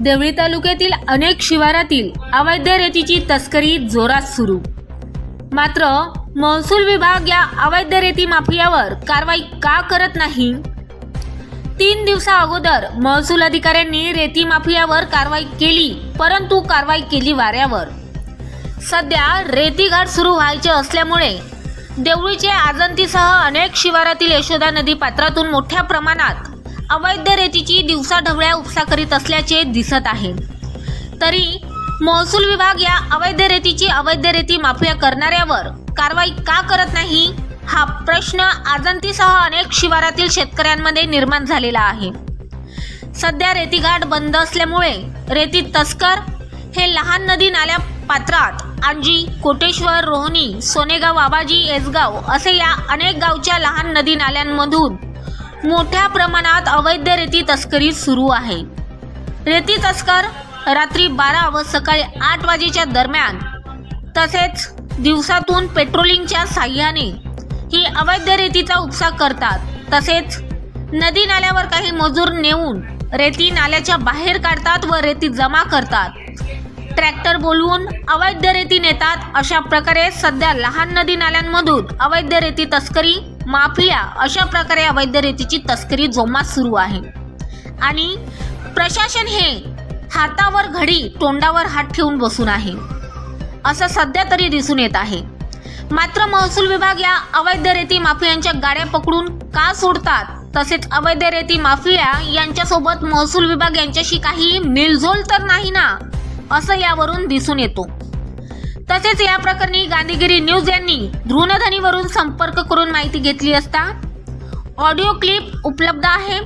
देवळी तालुक्यातील अनेक शिवारातील अवैध रेतीची तस्करी जोरात सुरू. मात्र महसूल विभाग या अवैध रेती माफियावर कारवाई का करत नाही? तीन दिवसा अगोदर महसूल अधिकाऱ्यांनी रेती माफियावर कारवाई केली परंतु कारवाई केली वाऱ्यावर. सध्या रेती घाट सुरू व्हायचे असल्यामुळे देवळीचे आजंतीसह अनेक शिवारातील यशोदा नदी पात्रातून मोठ्या प्रमाणात अवैध रेतीची दिवसाढवळ्या उपसा करीत असल्याचे दिसत आहे. तरी महसूल विभाग या अवैध रेतीची अवैध रेती माफिया करणाऱ्यावर कारवाई का करत नाही हा प्रश्न आजंतीसह अनेक शिवारातील शेतकऱ्यांमध्ये निर्माण झालेला आहे. सध्या रेतीघाट बंद असल्यामुळे रेती तस्कर हे लहान नदी नाल्या पात्रात आंजी कोटेश्वर रोहनी सोनेगाव आबाजी एसगाव असे या अनेक गावच्या लहान नदी नाल्यांमधून मोठ्या प्रमाणात अवैध रेती तस्करी सुरू आहे. रेती तस्कर रात्री बारा व सकाळी आठ वाजेच्या दरम्यान तसेच दिवसातून पेट्रोलिंगच्या साह्याने ही अवैध रेतीचा उपसा करतात. तसेच नदी नाल्यावर काही मजूर नेऊन रेती नाल्याच्या बाहेर काढतात व रेती जमा करतात. ट्रॅक्टर बोलवून अवैध रेती नेतात अशा प्रकारे सध्या लहान नदी नाल्यांमधून अवैध रेती तस्करी माफिया अशा प्रकारे अवैध रेतीची तस्करी जोमात सुरू आहे. आणि प्रशासन हे हातावर घडी तोंडावर हात ठेवून बसून आहे. असं सध्या तरी दिसून येत आहे. मात्र महसूल विभाग या अवैध रेती माफियांच्या गाड्या पकडून का सोडतात? तसेच अवैध रेती माफिया यांच्यासोबत महसूल विभाग यांच्याशी काही मिलझोल तर नाही ना? असं यावरून दिसून येतो. तसेच या प्रकरणी गांधीगिरी न्यूज यांनी ध्रुवध्वनीवरून संपर्क करून माहिती घेतली असता ऑडिओ क्लिप उपलब्ध आहे.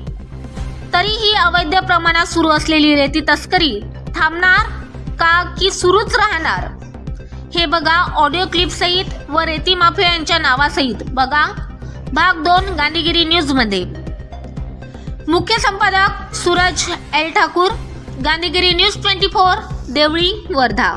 तरीही अवैध प्रमाणात सुरू असलेली रेती तस्करी थांबणार का की सुरूच राहणार? हे बघा ऑडिओ क्लिप सहित व रेती माफिया यांच्या नावासहित बघा. भाग दोन गांधीगिरी न्यूजमध्ये मुख्य संपादक Suraj L Thakur Gandhigiri news twenty four Deoli Wardha.